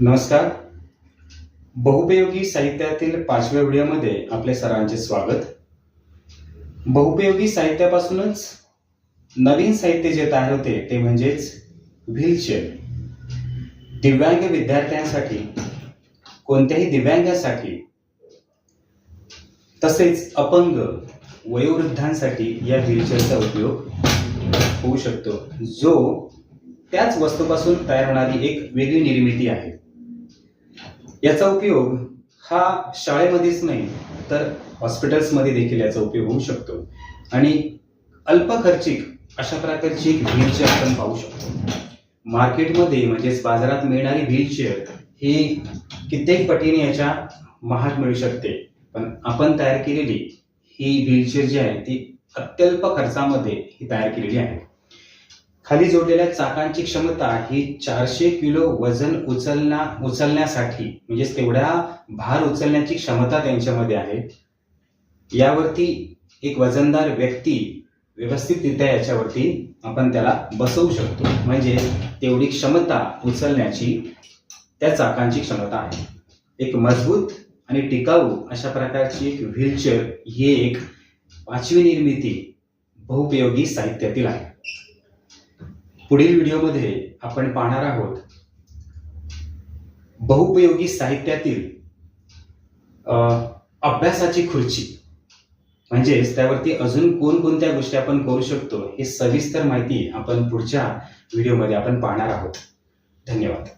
नमस्कार. बहुपयोगी साहित्यातील पाचव्या व्हिडिओमध्ये आपल्या सरांचे स्वागत. बहुपयोगी साहित्यापासूनच नवीन साहित्य जे तयार होते ते म्हणजेच व्हीलचेअर. दिव्यांग विद्यार्थ्यांसाठी कोणत्याही दिव्यांगासाठी तसेच अपंग वयोवृद्धांसाठी या व्हीलचेअरचा उपयोग होऊ शकतो जो त्याच वस्तूपासून तयार होणारी एक वेगळी निर्मिती आहे. याचा उपयोग हा शाळेमध्येच नाही तर हॉस्पिटल्समध्ये देखील याचा उपयोग होऊ शकतो. आणि अल्प खर्चिक अशा प्रकारची एक व्हीलचेअर आपण पाहू शकतो. मार्केटमध्ये म्हणजेच बाजारात मिळणारी व्हीलचेअर ही कित्येक पटीने याच्या महाग मिळू शकते. पण आपण तयार केलेली ही व्हीलचेअर जी आहे ती अत्यल्प खर्चामध्ये ही तयार केलेली आहे. खाली जोडलेल्या चाकांची क्षमता ही चारशे किलो वजन उचलण्या उचलण्यासाठी म्हणजेच तेवढ्या भार उचलण्याची क्षमता त्यांच्यामध्ये आहे. यावरती एक वजनदार व्यक्ती व्यवस्थितरित्या याच्यावरती आपण त्याला बसवू शकतो. म्हणजे तेवढी क्षमता उचलण्याची त्या चाकांची क्षमता आहे. एक मजबूत आणि टिकाऊ अशा प्रकारची एक व्हीलचेअर ही एक पाचवी निर्मिती बहुपयोगी साहित्यातील आहे. पुढील व्हिडिओमध्ये आपण पाहणार आहोत. बहुपयोगी साहित्यातील अभ्यासाची खुर्ची. म्हणजेच त्यावरती अजून कोणकोणत्या गोष्टी आपण करू शकतो हे सविस्तर माहिती आपण पुढच्या व्हिडिओमध्ये आपण पाहणार आहोत. धन्यवाद.